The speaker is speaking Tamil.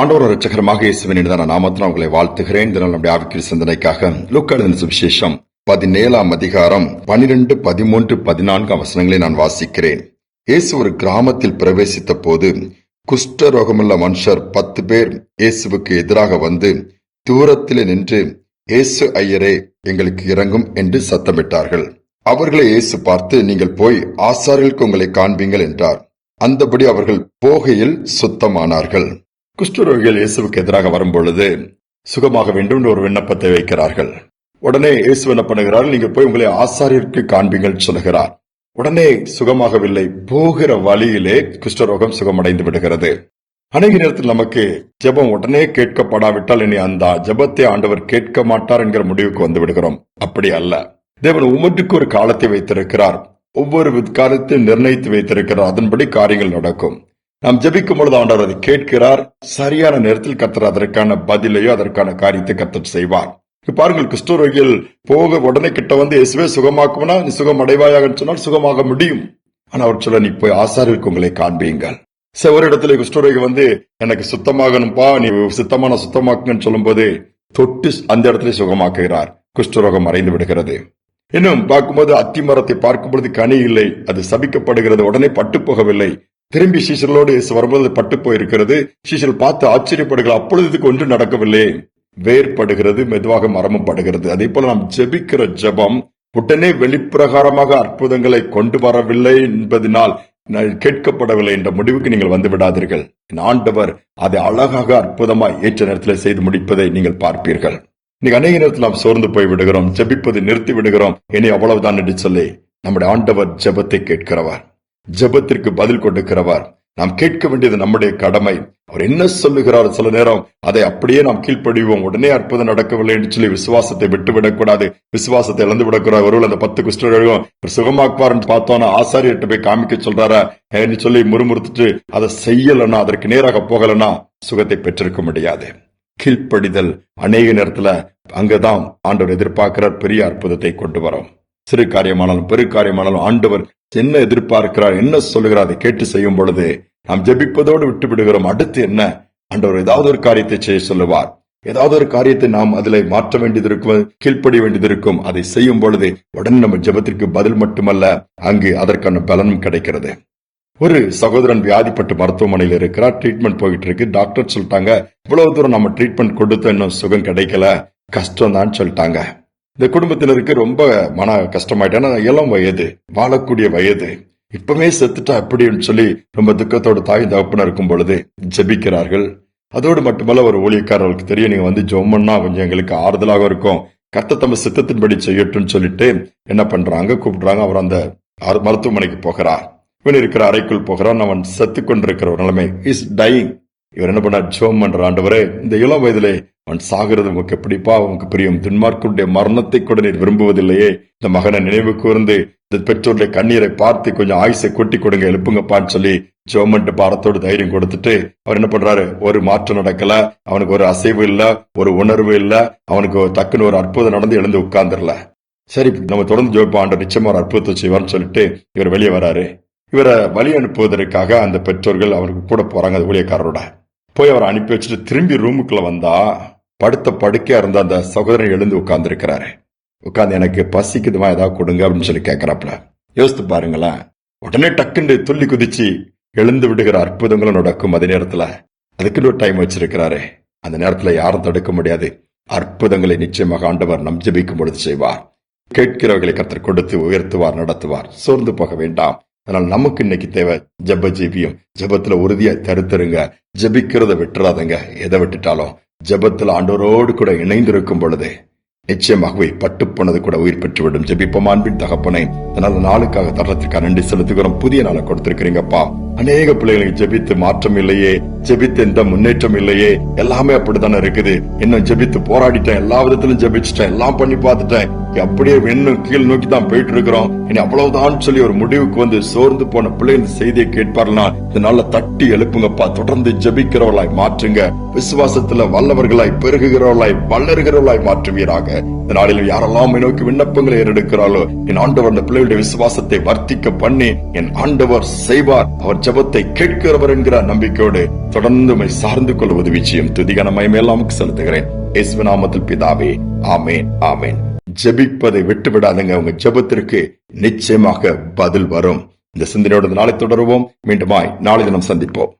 ஆண்டவர் ரட்சகரமாக இயேசுவின் இனிதான நாமத்தில் உங்களை வாழ்த்துகிறேன். இந்த நம்முடைய ஆவிக்கிற சிந்தனைக்காக லூக்காளின் சுவிசேஷம் பதினேழாம் அதிகாரம் பனிரெண்டு பதிமூன்று பதினான்கு அவசரங்களை நான் வாசிக்கிறேன். இயேசு ஒரு கிராமத்தில் பிரவேசித்த போது குஷ்டரோகமுள்ள மனுஷர் பத்து பேர் இயேசுவுக்கு எதிராக வந்து தூரத்திலே நின்று இயேசு ஐயரே எங்களுக்கு இறங்கும் என்று சத்தமிட்டார்கள். அவர்களை இயேசு பார்த்து நீங்கள் போய் ஆசாரிகளுக்கு உங்களை காண்பீங்கள் என்றார். அந்தபடி அவர்கள் போகையில் சுத்தமானார்கள். குஷ்டரோகிகள் இயேசுவுக்கு எதிராக வரும்பொழுது சுகமாக வேண்டும் என்று ஒரு விண்ணப்பத்தை வைக்கிறார்கள். உடனே இயேசு என்ன பண்ணுகிறார்? நீங்க போய் உங்களை ஆசாரியருக்கு காண்பீங்கள் சொல்லுகிறார். உடனே சுகமாகவில்லை போகிற வழியிலே குஷ்டரோகம் சுகமடைந்து விடுகிறது. அநேக நேரத்தில் நமக்கு ஜெபம் உடனே கேட்கப்படாவிட்டால் இனி அந்த ஜெபத்தை ஆண்டவர் கேட்க மாட்டார் என்கிற முடிவுக்கு வந்து விடுகிறோம். அப்படி அல்ல. தேவன் ஒவ்வொன்றுக்கு ஒரு காலத்தை வைத்திருக்கிறார். ஒவ்வொரு காலத்தை நிர்ணயித்து வைத்திருக்கிறார். அதன்படி காரியங்கள் நடக்கும். நாம் ஜபிக்கும் பொழுது ஆண்டவர் அதை கேட்கிறார். சரியான நேரத்தில் கத்தர் அதற்கான பதிலையோ அதற்கான காரியத்தை கத்தர் செய்வார். பாருங்கள் கிறிஸ்துவர்கள் போக உடனே கிட்ட வந்து இயேசுவே சுகமாக்கும்னா? நீ சுகம் அடைவாயாக சொன்னால் சுகமாக முடியும். ஆனா அவர் சொல்ல நீ போய் ஆசாரிக்கு உங்களை காண்பீங்கள். சரி ஒரு இடத்துல குஷ்டரோகி வந்து எனக்கு சுத்தமாகணும்பா நீ சுத்தமான சுத்தமாக்குங்கன்னு சொல்லும்போது தொட்டு அந்த இடத்துல சுகமாக்குகிறார். குஷ்டரோகம் மறைந்து விடுகிறது. இன்னும் பார்க்கும்போது அத்தி மரத்தை பார்க்கும் பொழுது கனி இல்லை. அது சபிக்கப்படுகிறது. உடனே பட்டு போகவில்லை. திரும்பி சீசர்களோடு இயேசு வரும்போது பட்டு போயிருக்கிறது. சீசல் பார்த்து ஆச்சரியப்படுகிறார். அப்பொழுது இதுக்கு ஒன்று நடக்கவில்லை. வேர்படுகிறது மெதுவாக மரமும் படுகிறது. அதே போல நாம் ஜெபிக்கிற ஜெபம் உடனே வெளிப்பிரகாரமாக அற்புதங்களை கொண்டு வரவில்லை என்பதனால் கேட்கப்படவில்லை என்ற முடிவுக்கு நீங்கள் வந்து விடாதீர்கள். ஆண்டவர் அதை அழகாக அற்புதமாய் ஏற்ற நேரத்தில் செய்து முடிப்பதை நீங்கள் பார்ப்பீர்கள். இன்னைக்கு அநேக நேரத்தில் நாம் சோர்ந்து போய் விடுகிறோம். ஜெபிப்பதை நிறுத்தி விடுகிறோம். இனி அவ்வளவுதான் என்று சொல்லி நம்முடைய ஆண்டவர் ஜெபத்தை கேட்கிறவர். ஜெபத்திற்கு பதில் கொடுக்கிறவர். நாம் கேட்க வேண்டியது நம்முடைய கடமை. அவர் என்ன சொல்லுகிறார் சில நேரம் அதை அப்படியே நாம் கீழ்ப்படிவோம். உடனே அற்புதம் நடக்கவில்லை என்று சொல்லி விசுவாசத்தை விட்டுவிடக்கூடாது. விசுவாசத்தை இழந்து விடக்கூடாது ஒருவர் அந்த பத்து குஷ்டர்களும் சுகமாக்குவார் பார்த்தோன்னா ஆசாரியர்கிட்ட போய் காமிக்க சொல்றாரா? என்று சொல்லி முறுமுறுத்துட்டு அதை செய்யலன்னா அதற்கு நேராக போகலன்னா சுகத்தை பெற்றிருக்க முடியாது. கீழ்ப்படிதல் அநேக நேரத்துல அங்கதான் ஆண்டவர் எதிர்பார்க்கிறார். பெரிய அற்புதத்தை கொண்டு வரோம். சிறு காரியமானாலும் பெரு காரியமானாலும் ஆண்டவர் என்ன எதிர்பார்க்கிறார் என்ன சொல்லுகிறார் அதை கேட்டு செய்யும் பொழுது நாம் ஜெபிப்பதோடு விட்டு விடுகிறோம். அடுத்து என்ன? அன்றவர் ஏதாவது ஒரு காரியத்தை செய்ய சொல்லுவார். ஏதாவது ஒரு காரியத்தை நாம் அதில் மாற்ற வேண்டியது இருக்கும் கீழ்ப்படிய வேண்டியது இருக்கும் அதை செய்யும் பொழுது உடனே நம்ம ஜெபத்திற்கு பதில் மட்டுமல்ல அங்கு அதற்கான பலனும் கிடைக்கிறது. ஒரு சகோதரன் வியாதிப்பட்டு மருத்துவமனையில் இருக்கிறார். ட்ரீட்மெண்ட் போயிட்டு இருக்கு டாக்டர் சொல்லிட்டாங்க இவ்வளவு தூரம் நம்ம ட்ரீட்மெண்ட் கொடுத்த இன்னும் சுகம் கிடைக்கல. கஷ்டம் தான் சொல்லிட்டாங்க. இந்த குடும்பத்தினருக்கு ரொம்ப மன கஷ்டமாயிட்டேன்னா இளம் வயது வாழக்கூடிய வயது. இப்பவே செத்துட்டா அப்படின்னு சொல்லி ரொம்ப துக்கத்தோட தாய் தகப்பன இருக்கும் பொழுது ஜெபிக்கிறார்கள். அதோடு மட்டுமல்ல ஒரு ஊழியக்காரர்களுக்கு தெரியும் நீங்க வந்து ஜோம்மன்னா கொஞ்சம் எங்களுக்கு ஆறுதலாக இருக்கும். கத்த தம்ம சித்தத்தின்படி செய்யட்டும்னு சொல்லிட்டு என்ன பண்றாங்க? கூப்பிடுறாங்க. அவர் அந்த மருத்துவமனைக்கு போகிறார். இவன் இருக்கிற அறைக்குள் போகிறான். அவன் செத்து கொண்டிருக்கிற ஒரு நிலைமை. இஸ் டைங் இவர் என்ன பண்ணார்? ஜோம் பண்ற ஆண்டவரே இந்த இளம் வயதிலே அவன் சாகிறது உங்களுக்கு எப்படிப்பா? உங்களுக்கு பிரியும். துன்மார்க்குடைய மரணத்தை கூட நீர் விரும்புவதில்லையே. இந்த மகனை நினைவு கூர்ந்து இந்த பெற்றோருடைய கண்ணீரை பார்த்து கொஞ்சம் ஆயுசை கொட்டி கொடுங்க எழுப்புங்கப்பான்னு சொல்லி ஜோமெண்ட் பாரத்தோடு தைரியம் கொடுத்துட்டு அவர் என்ன பண்றாரு? ஒரு மாற்றம் நடக்கல. அவனுக்கு ஒரு அசைவு இல்ல ஒரு உணர்வு இல்ல. அவனுக்கு டக்குன்னு ஒரு அற்புதம் நடந்து எழுந்து உட்கார்ந்துடல. சரி நம்ம தொடர்ந்து ஜோப்பா நிச்சயமா ஒரு அற்புதத்தை செய்வார்னு சொல்லிட்டு இவர் வெளியே வராரு. இவரை வழி அனுப்புவதற்காக அந்த பெற்றோர்கள் அவருக்கு கூட போறாங்க அந்த ஊழியக்காரரோட. போய் அவரை அனுப்பி வச்சுட்டு திரும்பி ரூமுக்குள்ள வந்தா படுத்த படுக்கையா இருந்த அந்த சகோதரன் எழுந்து உட்கார்ந்து இருக்கிறாரு உட்கார்ந்து எனக்கு பசிக்குதுமா ஏதாவது கொடுங்க அப்படின்னு சொல்லி கேட்கிறாப்புல யோசித்து பாருங்களேன். உடனே டக்குன்னு துள்ளி குதிச்சு எழுந்து விடுகிற அற்புதங்களும் நடக்கும் அதே நேரத்துல. அதுக்குன்னு ஒரு டைம் வச்சிருக்கிறாரு. அந்த நேரத்துல யாரும் தடுக்க முடியாது. அற்புதங்களை நிச்சயமாக ஆண்டவர் நம் ஜபிக்கும் பொழுது செய்வார். கேட்கிறவர்களை கத்தர் கொடுத்து உயர்த்துவார் நடத்துவார். சோர்ந்து போக வேண்டாம். அதனால் நமக்கு இன்னைக்கு தேவை ஜப ஜீவியம் ஜபத்துல உறுதியா தருத்தருங்க. ஜபிக்கிறத விட்டுறாதங்க. எதை விட்டுட்டாலும். ஜபத்தில் ஆண்டோரோடு கூட இணைந்திருக்கும் பொழுதே நிச்சயமாகவே பட்டுப்போனது கூட உயிர் பெற்றுவிடும். ஜெபிப்போம் அன்பின் தகப்பனை. நல்ல நாளுக்காக தரத்திற்காக நன்றி செலுத்துகிறோம். புதிய நாளை கொடுத்திருக்கிறீங்கப்பா. அநேக பிள்ளைகளுக்கு ஜெபித்து மாற்றம் இல்லையே ஜெபித்து எந்த முன்னேற்றம் இல்லையே எல்லாமே அப்படித்தானே இருக்குது. இன்னும் ஜெபித்து போராடிட்டேன் எல்லா விதத்திலும் ஜெபிச்சுட்டேன் எல்லாம் பண்ணி பார்த்துட்டேன். அப்படியே இன்னும் கீழ் நோக்கி தான் போயிட்டு இருக்கிறோம் இனி அவ்வளவுதான் சொல்லி ஒரு முடிவுக்கு வந்து சோர்ந்து போன பிள்ளை செய்தியை கேட்பார்னா இதனால தட்டி எழுப்புங்கப்பா. தொடர்ந்து ஜெபிக்கிறவர்களாய் மாற்றுங்க. விசுவாசத்துல வல்லவர்களாய் பெருகுகிறவர்களாய் வளருகிறவர்களாய் மாற்றுவீராக. இந்த நாளில் யாரெல்லாம் நோக்கி விண்ணப்பங்களை ஏறெடுக்கிறாளோ என் ஆண்டவர் அந்த பிள்ளைகளுடைய விசுவாசத்தை வர்த்திக்க பண்ணி என் ஆண்டவர் செய்வார். அவர் ஜபத்தை கேட்கிறவர் என்கிற நம்பிக்கையோடு தொடர்ந்து சார்ந்து கொள்ள உதவி செய்யும் துதிகன செலுத்துகிறேன். இயேசு நாமத்தில் பிதாவே ஆமேன் ஆமேன். ஜெபிப்பதை விட்டு விடாதுங்க உங்க ஜெபத்திற்கு நிச்சயமாக பதில் வரும். இந்த சிந்தனையோடு நாளை தொடருவோம். மீண்டுமாய் நாளை தினம் சந்திப்போம்.